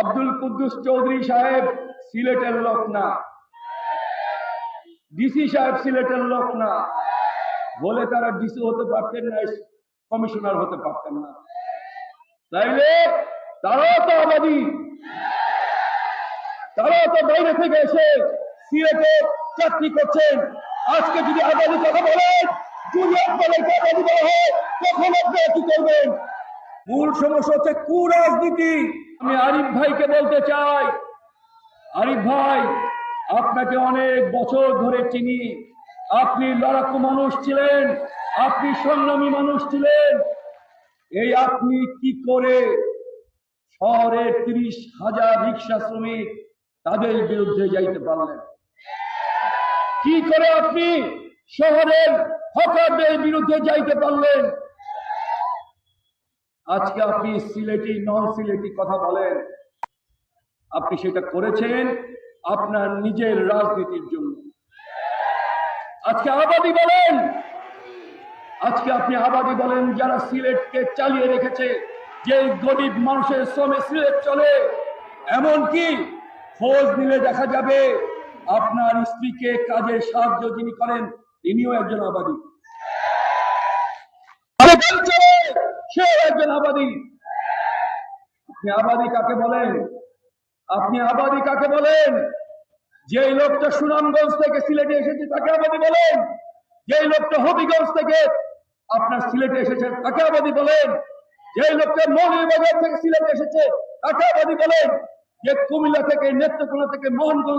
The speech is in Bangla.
আব্দুল কুদ্দুস চৌধুরী সাহেব, সিলেটের লোক না। ডিসি সাহেব সিলেটের লোক না। বলে তারা ডিসি হতে পারতেন না, কমিশনার হতে পারতেন না। তাইলে তারাও তো আবাদী তারাও তো বাইরে থেকে এসে সিলেটে চাকরি করছেন। আজকে যদি আবাদী কথা বলেন, যদি আপনাদেরকে আবাদী বলা হয়, তখন আপনারা কি করবেন? মূল সমস্যা হচ্ছে কুরাজনীতি। আমি আরিফ ভাইকে বলতে চাই। আরিফ ভাই, আপনাকে অনেক বছর ধরে চিনি। আপনি লড়াকু মানুষ ছিলেন, আপনি সংগ্রামী মানুষ ছিলেন। এই আপনি কি করে শহরের তিরিশ হাজার রিক্সা শ্রমিক তাদের বিরুদ্ধে যাইতে পারলেন? কি করে আপনি শহরের হকারদের বিরুদ্ধে যাইতে পারলেন? আজকে আপনি সিলেটি নন সিলেটি কথা বলেন। আপনি সেটা করেছেন আপনার নিজের রাজনীতির জন্য। আজকে আবাদি বলেন। আজকে আপনি আবাদি বলেন, যারা সিলেটকে চালিয়ে রেখেছে, যে গরিব মানুষের শ্রমে সিলেট চলে এমন কি খোঁজ নিলে দেখা যাবে আপনার স্ত্রীকে কাজে সাহায্য যিনি করেন, তিনিও একজন আবাদী। একজন আবাদী। আপনি আবাদী কাকে বলেন? আপনি আবাদী কাকে বলেন? যে লোকটা সুনামগঞ্জ থেকে সিলেটে এসেছে, তাকে আবাদী বলেন। যে লোকটা হবিগঞ্জ থেকে আপনার সিলেটে এসেছে, তাকে আবাদী বলেন। যে লোকটা মৌলভীবাজার থেকে সিলেটে এসেছে, তাকে আবাদী বলেন। যে কুমিল্লা থেকে, নেত্রকোনা থেকে, মোহনগঞ্জ